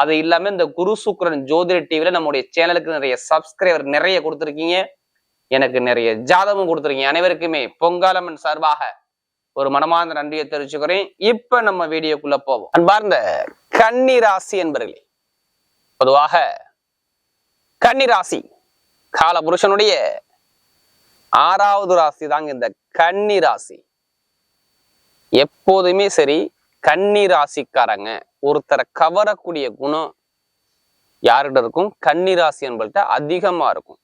அது இல்லாம இந்த குரு சுக்கரன் ஜோதிட டிவில நம்முடைய சேனலுக்கு நிறைய சப்ஸ்கிரைபர் நிறைய கொடுத்துருக்கீங்க. எனக்கு நிறைய ஜாதகம் கொடுத்துருக்கீங்க. அனைவருக்குமே பொங்காலம்மன் சார்பாக ஒரு மனமார்ந்த நன்றியை தெரிவிச்சுக்கிறேன். இப்ப நம்ம வீடியோக்குள்ள போவோம். அன்பார்ந்த கன்னி ராசி என்பர்களே பொதுவாக கன்னி ராசி கால புருஷனுடைய ஆறாவது ராசி தாங்க இந்த கன்னி ராசி. எப்போதுமே சரி கன்னி ராசிக்காரங்க. ஒருத்தரை கவரக்கூடிய குணம் யார்கிட்ட இருக்கும்? கன்னிராசி என்பள்கிட்ட அதிகமா இருக்கும்.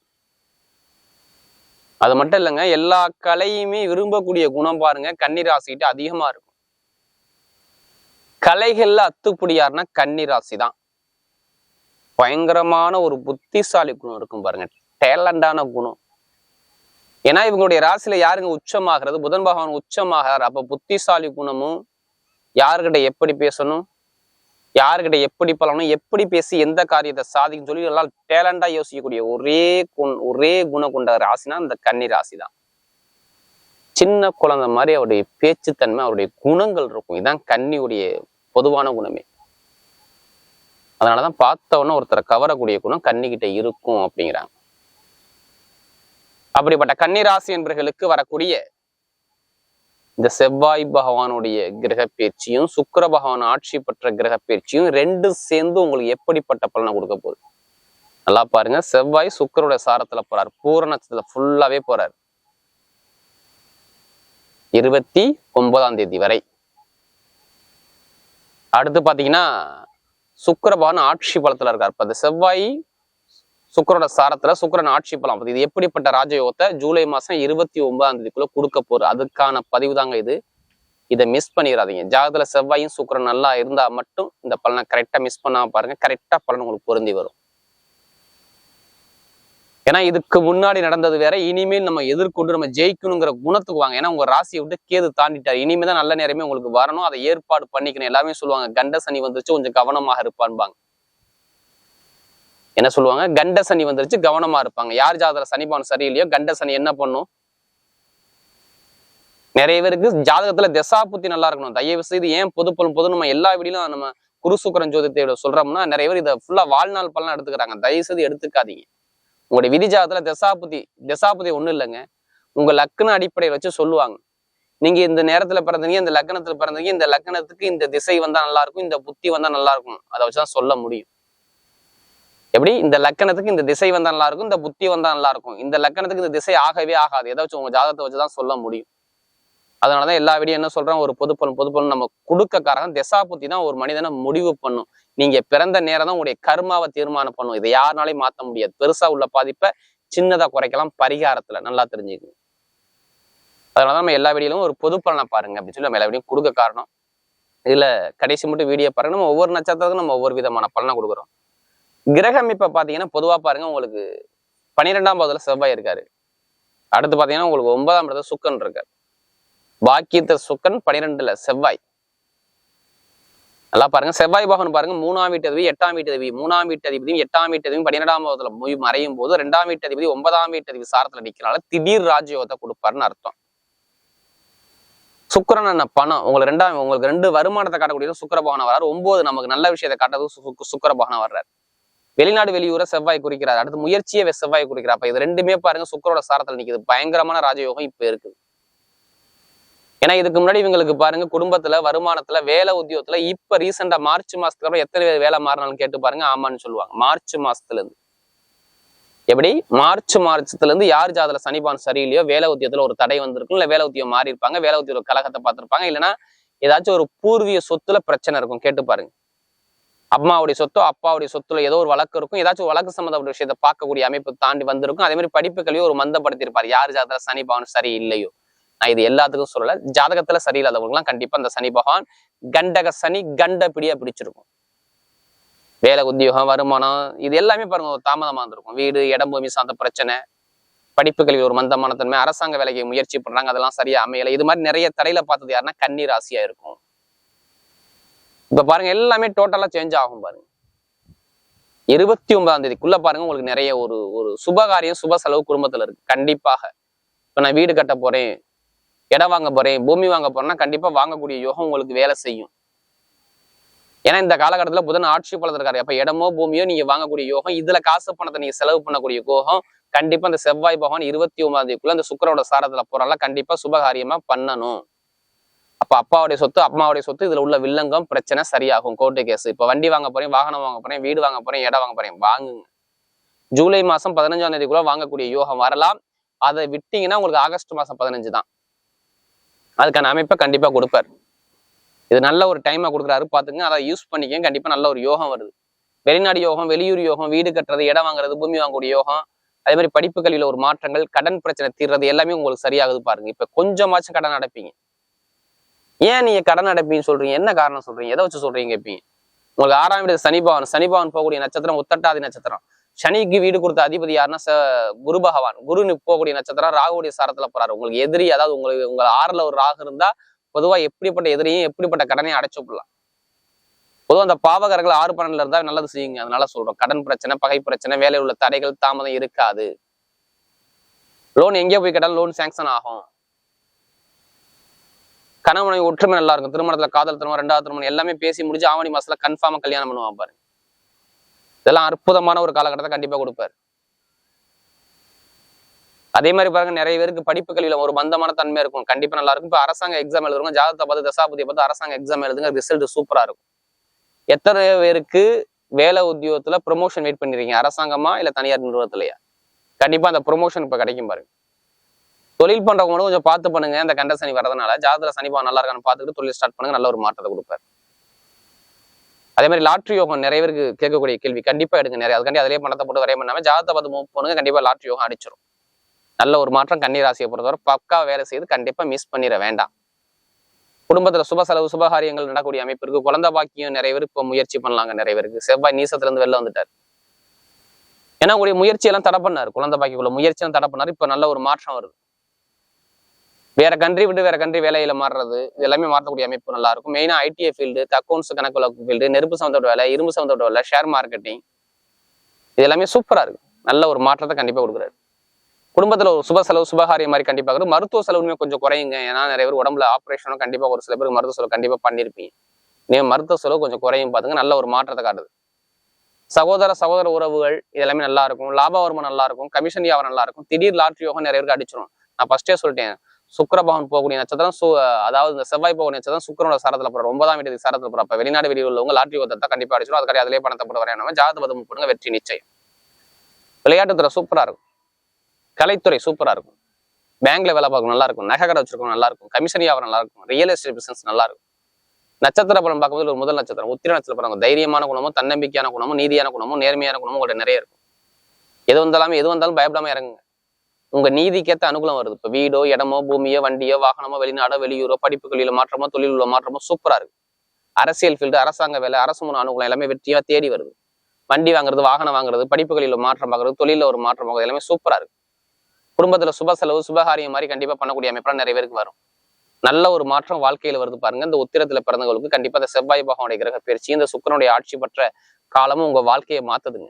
அது மட்டும் இல்லைங்க எல்லா கலையுமே விரும்பக்கூடிய குணம் பாருங்க கன்னிராசிக்கிட்ட அதிகமா இருக்கும். கலைகள்ல அத்துப்படியாருன்னா கன்னிராசி தான் பயங்கரமான ஒரு புத்திசாலி குணம் இருக்கும் பாருங்க டேலண்டான குணம். ஏன்னா இவங்களுடைய ராசியில யாருங்க உச்சமாகிறது? புதன் பகவான் உச்சமாகிறார். அப்ப புத்திசாலி குணமும் யாருக்கிட்ட எப்படி பேசணும்? யாருக்கிட்ட எப்படி பழகணும் எப்படி பேசி எந்த காரியத்தை சாதிக்கும் சொல்லி எல்லாம் டேலண்டா யோசிக்கக்கூடிய ஒரே குண் ஒரே குணம் கொண்ட ராசினா இந்த கன்னி ராசி தான் சின்ன குழந்தை மாதிரி அவருடைய பேச்சுத்தன்மை அவருடைய குணங்கள் இருக்கும். இதுதான் கன்னியுடைய பொதுவான குணமே. அதனாலதான் பார்த்தவொன்னே ஒருத்தரை கவரக்கூடிய குணம் கன்னிக்கிட்ட இருக்கும் அப்படிங்கிறாங்க. அப்படிப்பட்ட கன்னி ராசி என்பர்களுக்கு வரக்கூடிய இந்த செவ்வாய் பகவானுடைய கிரக பயிற்சியும் சுக்கர பகவான் ஆட்சி பெற்ற கிரக பயிற்சியும் ரெண்டும் சேர்ந்து உங்களுக்கு எப்படிப்பட்ட பலனை கொடுக்க போகுது? நல்லா பாருங்க. செவ்வாய் சுக்கரோட சாரத்துல போறார். பூரணத்துல ஃபுல்லாவே போறார். இருபத்தி ஒன்பதாம் தேதி வரை. அடுத்து பாத்தீங்கன்னா சுக்கர பகவான் ஆட்சி பலத்துல இருக்கார். இப்ப இந்த செவ்வாய் சுக்கரோட சாரத்துல சுக்கரன் ஆட்சி பலம். இது எப்படிப்பட்ட ராஜயோகத்தை ஜூலை மாசம் இருபத்தி ஒன்பதாம் தேதிக்குள்ள கொடுக்க போகுது? அதுக்கான பதிவு தாங்க இது. இதை மிஸ் பண்ணிடாதீங்க ஜாதகத்துல செவ்வாயும் சுக்கரன் நல்லா இருந்தா மட்டும் இந்த பலனை கரெக்டா மிஸ் பண்ணாம பாருங்க. கரெக்டா பலன் உங்களுக்கு பொருந்தி வரும். ஏன்னா இதுக்கு முன்னாடி நடந்தது வேற. இனிமேல் நம்ம எதிர்கொண்டு நம்ம ஜெயிக்கணுங்கிற குணத்துக்கு வாங்க. ஏன்னா உங்க ராசியை விட்டு கேது தாண்டிட்டாரு. இனிமே தான் நல்ல நேரமே உங்களுக்கு வரணும். அதை ஏற்பாடு பண்ணிக்கணும். எல்லாமே சொல்லுவாங்க. கண்ட சனி வந்துருச்சு. கொஞ்சம் கவனமாக இருப்பான்பாங்க. என்ன சொல்லுவாங்க? கண்ட சனி வந்துருச்சு கவனமா இருப்பாங்க. யார் ஜாதக சனிபான் சரியில்லையோ கண்ட சனி என்ன பண்ணும்? நிறைய பேருக்கு ஜாதகத்துல தசாபுத்தி நல்லா இருக்கணும். தயவு செய்து ஏன் பொது பலன் பொது நம்ம எல்லா வீடியும் நம்ம குரு சுக்கரன் ஜோதித்தை சொல்றோம்னா நிறைய பேர் இதை ஃபுல்லா வாழ்நாள் பலன் எடுத்துக்கிறாங்க. தயவு செய்து எடுத்துக்காதீங்க. உங்களுடைய விதி ஜாதகத்துல தசாபுத்தி தசாபுத்தி ஒண்ணும் இல்லைங்க. உங்க லக்ன அடிப்படையை வச்சு சொல்லுவாங்க. நீங்க இந்த நேரத்துல பிறந்தீங்க இந்த லக்னத்துல பிறந்தீங்க இந்த லக்னத்துக்கு இந்த திசை வந்தா நல்லா இருக்கும் இந்த புத்தி வந்தா நல்லா இருக்கும். அதை வச்சுதான் சொல்ல முடியும். எப்படி? இந்த லக்கணத்துக்கு இந்த திசை வந்தா நல்லா இருக்கும் இந்த புத்தி வந்தா நல்லா இருக்கும் இந்த லக்கணத்துக்கு இந்த திசை ஆகவே ஆகாது. எதை வச்சு உங்க ஜாதகத்தை வச்சுதான் சொல்ல முடியும். அதனாலதான் எல்லா வீடியும் என்ன சொல்றோம் ஒரு பொதுப்பலன் பொதுப்பலன் நம்ம கொடுக்க காரணம் திசா புத்தி தான் ஒரு மனிதனை முடிவு பண்ணும். நீங்க பிறந்த நேரம் தான் உங்களுடைய கர்மாவை தீர்மானம் பண்ணும். இதை யாருனாலையும் மாத்த முடியாது. பெருசா உள்ள பாதிப்பை சின்னதா குறைக்கலாம். பரிகாரத்துல நல்லா தெரிஞ்சுக்கணும். அதனால நம்ம எல்லா வீடியோலும் ஒரு பொது பலனை பாருங்க அப்படின்னு சொல்லி நம்ம எல்லா வீடியும் கொடுக்க காரணம். இதுல கடைசி மட்டும் வீடியோ பாருங்க. நம்ம ஒவ்வொரு நட்சத்திரத்துக்கும் நம்ம ஒவ்வொரு விதமான பலனை கொடுக்குறோம். கிரகம் இப்ப பார்த்தீங்கன்னா பொதுவா பாருங்க உங்களுக்கு பன்னிரெண்டாம் பாவத்துல செவ்வாய் இருக்காரு. அடுத்து பாத்தீங்கன்னா உங்களுக்கு ஒன்பதாம் இடத்துல சுக்கன் இருக்காரு. பாக்கியத்த சுக்கன் பனிரெண்டுல செவ்வாய். நல்லா பாருங்க செவ்வாய் பகவான் பாருங்க மூணாம் வீட்டு அதிபதி எட்டாம் வீட்டு அதிபதி மூணாம் வீட்டு அதிபதியும் எட்டாம் வீட்டு அதிபதியும் பன்னிரெண்டாம் பாவத்துல போய் மறையும் போது ரெண்டாம் வீட்டு அதிபதி ஒன்பதாம் வீட்டு அதிபதி சாரத்துல நிக்கிறனால திடீர் ராஜயோகத்தை கொடுப்பாருன்னு அர்த்தம். சுக்கிரன் என்ன பணம் உங்களுக்கு ரெண்டாம் உங்களுக்கு ரெண்டு வருமானத்தை காட்டக்கூடிய சுக்கர பகவான் வர்றாரு. ஒன்பது நமக்கு நல்ல விஷயத்தை காட்டுறது சுக்கர சு- பகவான் வர்றாரு. வெளிநாடு வெளியூரை செவ்வாய் குறிக்கிறார். அடுத்து முயற்சியை செவ்வாய் குறிக்கிறார். அப்ப இது ரெண்டுமே பாருங்க சுக்கரோட சாரத்துல நிற்குது பயங்கரமான ராஜயோகம் இப்ப இருக்குது. ஏன்னா இதுக்கு முன்னாடி இவங்களுக்கு பாருங்க குடும்பத்துல வருமானத்துல வேலை உத்தியோகத்துல இப்ப ரீசெண்டா மார்ச் மாசத்துக்கு அப்புறம் எத்தனை பேர் வேலை மாறினாலும் கேட்டு பாருங்க ஆமான்னு சொல்லுவாங்க. மார்ச் மாசத்துல இருந்து எப்படி? மார்ச் மார்ச்சத்துல இருந்து யார் ஜாதல சனிபான் சரியில்லையோ வேலை உத்தியோகத்துல ஒரு தடை வந்திருக்கும் இல்ல வேலை உத்தியோகம் மாறி இருப்பாங்க வேலை உத்தியோக கழகத்தை பார்த்திருப்பாங்க இல்லைன்னா ஏதாச்சும் ஒரு பூர்வீக சொத்துல பிரச்சனை இருக்கும் கேட்டு பாருங்க. அம்மாவுடைய சொத்தோ அப்பாவுடைய சொத்துல ஏதோ ஒரு வழக்கு இருக்கும். ஏதாச்சும் வழக்கு சம்மந்தப்பட்ட விஷயத்தை பார்க்கக்கூடிய அமைப்பு தாண்டி வந்திருக்கும். அதே மாதிரி படிப்புகளையும் ஒரு மந்தப்படுத்தியிருப்பார். யார் ஜாதகத்துல சனி பகவான் சரி இல்லையோ? நான் இது எல்லாத்துக்கும் சொல்லல. ஜாதகத்துல சரியில்லாதவங்கலாம் கண்டிப்பா அந்த சனி பகவான் கண்டக சனி கண்ட பிடியா பிடிச்சிருக்கும். வேலை உத்தியோகம் வருமானம் இது எல்லாமே பாருங்க ஒரு தாமதமா இருந்திருக்கும் வீடு இடம் பூமி சார்ந்த பிரச்சனை படிப்புகளில் ஒரு மந்தமான தன்மை அரசாங்க வேலைக்கு முயற்சி பண்றாங்க அதெல்லாம் சரியா அமையல. இது மாதிரி நிறைய தடையில பார்த்தது யாருன்னா கன்னி ராசியா இருக்கும். இப்ப பாருங்க எல்லாமே டோட்டலா சேஞ்ச் ஆகும் பாருங்க. இருபத்தி ஒன்பதாம் தேதிக்குள்ள பாருங்க உங்களுக்கு நிறைய ஒரு ஒரு சுபகாரியம் சுப செலவு குடும்பத்துல இருக்கு. கண்டிப்பாக. இப்ப நான் வீடு கட்ட போறேன் இடம் வாங்க போறேன் பூமி வாங்க போறேன்னா கண்டிப்பா வாங்கக்கூடிய யோகம் உங்களுக்கு வேலை செய்யும். ஏன்னா இந்த காலகட்டத்தில் புதன் ஆட்சி பலத்திருக்காரு அப்ப இடமோ பூமியோ நீங்க வாங்கக்கூடிய யோகம் இதுல காசு பணத்தை நீங்க செலவு பண்ணக்கூடிய யோகம் கண்டிப்பா இந்த செவ்வாய் பகவான் இருபத்தி ஒன்பதாம் தேதிக்குள்ள அந்த சுக்கரோட சாரத்துல போறால கண்டிப்பா சுபகாரியமா பண்ணணும். அப்ப அப்பாவுடைய சொத்து அம்மாவுடைய சொத்து இதுல உள்ள வில்லங்கம் பிரச்சனை சரியாகும். கோர்ட்டு கேஸ் இப்ப வண்டி வாங்க போறேன் வாகனம் வாங்க போறேன் வீடு வாங்க போறேன் இடம் வாங்க போறேன் வாங்குங்க. ஜூலை மாசம் பதினஞ்சாம் தேதிக்குள்ள வாங்கக்கூடிய யோகம் வரலாம். அதை விட்டீங்கன்னா உங்களுக்கு ஆகஸ்ட் மாசம் பதினஞ்சு தான். அதுக்கான அமைப்பை கண்டிப்பா கொடுப்பார். இது நல்ல ஒரு டைமா கொடுக்குறாரு பாத்துங்க அதை யூஸ் பண்ணிக்க கண்டிப்பா நல்ல ஒரு யோகம் வருது. வெளிநாடு யோகம் வெளியூர் யோகம் வீடு கட்டுறது இடம் வாங்குறது பூமி வாங்கக்கூடிய யோகம். அதே மாதிரி படிப்பு கல்வியில ஒரு மாற்றங்கள் கடன் பிரச்சனை தீர்றது எல்லாமே உங்களுக்கு சரியாகுது பாருங்க. இப்ப கொஞ்சமாச்சும் கடன் அடைப்பீங்க. ஏன் நீங்க கடன் அடைப்பீங்கன்னு சொல்றீங்க? என்ன காரணம் சொல்றீங்க? எதை வச்சு சொல்றீங்க கேட்பீங்க. உங்களுக்கு ஆறாம் வீடு சனிபவன் சனிபவன் போகக்கூடிய நட்சத்திரம் உத்தட்டாதி நட்சத்திரம். சனிக்கு வீடு கொடுத்த அதிபதி யாருன்னா குரு பகவான். குரு போகக்கூடிய நட்சத்திரம் ராகுடைய சாரத்துல போறாரு. உங்களுக்கு எதிரி அதாவது உங்களுக்கு உங்க ஆறுல ஒரு ராகு இருந்தா பொதுவா எப்படிப்பட்ட எதிரியும் எப்படிப்பட்ட கடனையும் அடைச்சு விடலாம். பொதுவா அந்த பாவகர்கள் ஆறு பன்னெண்டுல இருந்தா நல்லது செய்யுங்க. அதனால சொல்றோம். கடன் பிரச்சனை பகை பிரச்சனை வேலையில் உள்ள தடைகள் தாமதம் இருக்காது. லோன் எங்கே போய் கேட்டாலும் லோன் சேங்ஷன் ஆகும். கணவனை ஒற்றுமை நல்லா இருக்கும். திருமணத்துல காதல் திருமணம் ரெண்டாவது திருமணம் எல்லாமே பேசி முடிஞ்சு ஆவணி மாசத்துல கன்ஃபார்மா கல்யாணம் பண்ணுவான் பாருங்க இதெல்லாம் அற்புதமான ஒரு காலகட்டத்தை கண்டிப்பா கொடுப்பாரு. அதே மாதிரி பாருங்க நிறைய பேருக்கு படிப்பு கல்வியில ஒரு மந்தமான தன்மை இருக்கும். கண்டிப்பா நல்லா இருக்கும். இப்ப அரசாங்க எக்ஸாம் எழுதுறவங்க ஜாதகத்தை பார்த்து தசாபதியை பார்த்து அரசாங்க எக்ஸாம் எழுதுங்க ரிசல்ட் சூப்பரா இருக்கும். எத்தனை பேருக்கு வேலை உத்தியோகத்துல ப்ரொமோஷன் வெயிட் பண்ணிருக்கீங்க? அரசாங்கமா இல்ல தனியார் நிறுவனத்திலயா? கண்டிப்பா அந்த ப்ரொமோஷன் இப்ப கிடைக்கும் பாருங்க. தொழில் பண்றவங்க மட்டும் கொஞ்சம் பார்த்து பண்ணுங்க. அந்த கண்ட சனி வரதுனால ஜாதக சனிபா நல்லா இருக்கான்னு பார்த்துட்டு தொழில் ஸ்டார்ட் பண்ணுங்க. நல்ல ஒரு மாற்றத்தை கொடுப்பாரு. அதே மாதிரி லாட்ரி யோகம் நிறைய பேருக்கு கேட்கக்கூடிய கேள்வி. கண்டிப்பா எடுங்க நிறைய. அதுக்காண்டி அதிலே பணத்தை போட்டு வரைய பண்ணாம ஜாதகத்தை பார்த்து மூவ் பண்ணுங்க. கண்டிப்பா லாட்ரி யோகம் அடிச்சிடும் நல்ல ஒரு மாற்றம் கன்னிராசியை பொறுத்தவரை பக்கா வேலை செய்து கண்டிப்பா மிஸ் பண்ணிட வேண்டாம். குடும்பத்துல சுப செலவு சுபகாரியங்கள் நடக்கக்கூடிய அமைப்பு இருக்கு. குழந்தை பாக்கியம் நிறைய பேர் இப்போ முயற்சி பண்ணலாங்க நிறைய பேருக்கு. செவ்வாய் நீசத்துல இருந்து வெளில வந்துட்டார். ஏன்னா உங்களுடைய முயற்சியெல்லாம் தடை பண்ணாரு. குழந்தை பாக்கிக்குள்ள முயற்சியெல்லாம் தடை பண்ணாரு. இப்ப நல்ல ஒரு மாற்றம் வருது. வேற கண்ட்ரி விட்டு வேற கண்ட்ரி வேலையில மாறுறது இது எல்லாமே மாற்றக்கூடிய அமைப்பு நல்லா இருக்கும் மெயினா ஐடிஐ ஃபீல்டு அக்கௌண்ட்ஸ் கணக்கு வழக்கு ஃபீல்டு நெருப்பு சம்மந்தோட வேலை இரும்பு சம்மந்தோட வேலை ஷேர் மார்க்கெட்டிங் இது எல்லாமே சூப்பரா இருக்கு. நல்ல ஒரு மாற்றத்தை கண்டிப்பா கொடுக்குறாரு. குடும்பத்துல ஒரு சுப செலவு சுபகாரியம் மாதிரி கண்டிப்பா மருத்துவ செலவுமே கொஞ்சம் குறையுங்க. ஏன்னா நிறைய பேர் உடம்புல ஆப்ரேஷனும் கண்டிப்பா ஒரு சில பேருக்கு மருத்துவ செலவு கண்டிப்பா பண்ணிருப்பீங்க. நீங்க மருத்துவ செலவு கொஞ்சம் குறையும் பாத்துங்க. நல்ல ஒரு மாற்றத்தை காட்டுது. சகோதர சகோதர உறவுகள் இது எல்லாமே நல்லா இருக்கும் லாப வருமானம் நல்லா இருக்கும் கமிஷன் வியாபாரம் நல்லா இருக்கும் திடீர் லாட்ரி யோகம் நிறைய பேருக்கு அடிச்சிடும் நான் ஃபர்ஸ்டே சொல்லிட்டேன். சுக்கரபவன் போகக்கூடிய நட்சத்திரம் சு அதாவது இந்த செவ்வாய் போகக்கூடிய நட்சத்திரம் சுக்கரனோட சாரத்துல போகிற ஒன்பதாம் வீட்டு சாரத்துல போகிற அப்போ வெளிநாடு வெளியில் உள்ளவங்க லாட்ரி யோகத்தை கண்டிப்பாக அடிச்சிடும். அதுக்காக அதிலே பணத்தை போட்டு வரையான ஜாதக பதம் போடுங்க வெற்றி நிச்சயம். விளையாட்டுத்துறை சூப்பரா இருக்கும். கலைத்துறை சூப்பரா இருக்கும். பேங்க்ல வேலை பார்க்கணும் நல்லா இருக்கும் நகை கடை வச்சிருக்கணும் நல்லா இருக்கும் கமிஷன் வியாபாரம் நல்லா இருக்கும் ரியல் எஸ்டேட் பிசினஸ் நல்லா இருக்கும் நட்சத்திர பலம் பார்க்கும்போது ஒரு முதல் நட்சத்திரம். உத்திர நட்சத்திர பலம் தைரியமான குணமும் தன்னம்பிக்கையான குணமும் நீதியான குணமும் நேர்மையான குணமும் உங்கள்கிட்ட நிறைய இருக்கும். எது வந்தாலும் எது வந்தாலும் பயப்படாம இறங்குங்க. உங்க நீதிக்கேத்த அனுகூலம் வருது. இப்ப வீடோ இடமோ பூமியோ வண்டியோ வாகனமோ வெளிநாடோ வெளியூரோ படிப்புகளில மாற்றமோ தொழில் உள்ள மாற்றமோ சூப்பரா இருக்கு. அரசியல் ஃபீல்டு அரசாங்க வேலை அரசு மூணு அனுகூலம் எல்லாமே வெற்றியா தேடி வருது. வண்டி வாங்குறது வாகனம் வாங்குறது படிப்புகளில் மாற்றம் பார்க்கறது தொழில ஒரு மாற்றம் பார்க்கறது எல்லாமே சூப்பரா இருக்கு. குடும்பத்துல சுப செலவு சுபகாரியம் மாதிரி கண்டிப்பா பண்ணக்கூடிய அமைப்பெல்லாம் நிறைய பேருக்கு வரும். நல்ல ஒரு மாற்றம் வாழ்க்கையில வருது பாருங்க. இந்த உத்திரத்துல பிறந்தவங்களுக்கு கண்டிப்பா இந்த செவ்வாய் பகவானுடைய கிரக பயிற்சி இந்த சுக்கரனுடைய ஆட்சி பெற்ற காலமும் உங்க வாழ்க்கையை மாத்துதுங்க.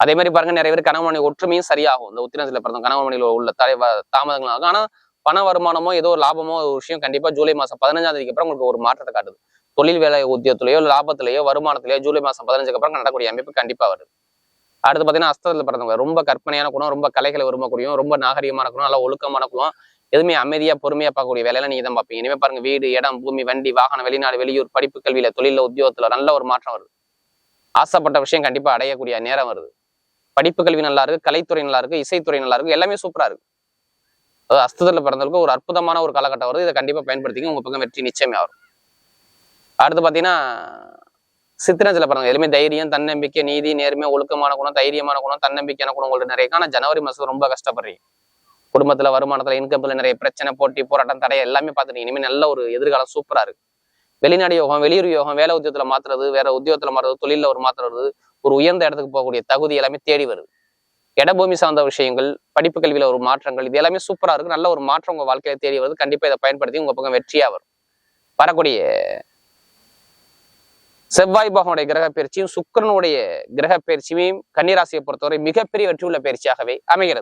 அதே மாதிரி பாருங்க நிறைய பேர் கணவன் மனைவி ஒற்றுமையும் சரியாகும். இந்த உத்திரத்துல பிறந்த கணவன் மனைவியில் உள்ள தலை தாமதங்கள் ஆகும் ஆனா பண வருமானமோ ஏதோ ஒரு லாபமோ ஒரு விஷயம் கண்டிப்பா ஜூலை மாசம் பதினஞ்சாம் தேதிக்கு அப்புறம் உங்களுக்கு ஒரு மாற்றத்தை காட்டுது. தொழில் வேலை உத்தியத்திலேயோ லாபத்திலேயோ வருமானத்திலேயோ ஜூலை மாசம் பதினஞ்சுக்கு அப்புறம் நடக்கூடிய அமைப்பு கண்டிப்பா வருது. அடுத்து பாத்தீங்கன்னா அஸ்தத்துல பிறந்தவங்க ரொம்ப கற்பனையான குணம் ரொம்ப கலைகளை விரும்பக்கூடியும் ரொம்ப நாகரிகமான குணம் நல்லா ஒழுக்கமான குணம் எதுவுமே அமைதியா பொறுமையா பார்க்கக்கூடிய வேலையில நீங்க தான் பார்ப்பீங்க. இனிமே பாருங்க வீடு இடம் பூமி வண்டி வாகனம் வெளிநாடு வெளியூர் படிப்பு கல்வியில் தொழில உத்தியோகத்துல நல்ல ஒரு மாற்றம் வருது. ஆசைப்பட்ட விஷயம் கண்டிப்பா அடையக்கூடிய நேரம் வருது. படிப்பு கல்வி நல்லா இருக்கு கலைத்துறை நல்லா இருக்கு இசைத்துறை நல்லா இருக்கு எல்லாமே சூப்பரா இருக்கு. அதாவது அஸ்தத்துல பிறந்தவங்களுக்கு ஒரு அற்புதமான ஒரு காலகட்டம் வருது. இதை கண்டிப்பா பயன்படுத்திங்க உங்க பக்கம் வெற்றி நிச்சயமே வரும். அடுத்து பாத்தீங்கன்னா சித்திரத்துல பிறந்தவங்க எதுவுமே தைரியம் தன்னம்பிக்கை நீதி நேர்மை ஒழுக்கமான குணம் தைரியமான குணம் தன்னம்பிக்கையான குணம் உங்களுக்கு நிறைய இருக்கு. ஆனா ஜனவரி மாதம் ரொம்ப கஷ்டப்படுறீங்க. குடும்பத்துல வருமானத்துல இன்கம்ல நிறைய பிரச்சனை போட்டி போராட்டம் தடை எல்லாமே பார்த்துட்டீங்க. இனிமேல் நல்ல ஒரு எதிர்காலம் சூப்பரா இருக்கு. வெளிநாடு யோகம் வெளியூர் யோகம் வேலை உத்தியோகத்துல மாத்துறது வேற உத்தியோகத்துல மாறுறது தொழில ஒரு மாத்துறது ஒரு உயர்ந்த இடத்துக்கு போகக்கூடிய தகுதி எல்லாமே தேடி வருது. இடபூமி சார்ந்த விஷயங்கள் படிப்பு கல்வியில் ஒரு மாற்றங்கள் இது எல்லாமே சூப்பரா இருக்கு. நல்ல ஒரு மாற்றம் உங்க வாழ்க்கையில தேடி வருது. கண்டிப்பா இதை பயன்படுத்தி உங்கள் பக்கம் வெற்றியா வரும். வரக்கூடிய செவ்வாய் பகவனுடைய கிரக பயிற்சியும் சுக்கிரனுடைய கிரக பயிற்சியும் கன்னிராசியை பொறுத்தவரை மிகப்பெரிய வெற்றி உள்ள பயிற்சியாகவே அமைகிறது.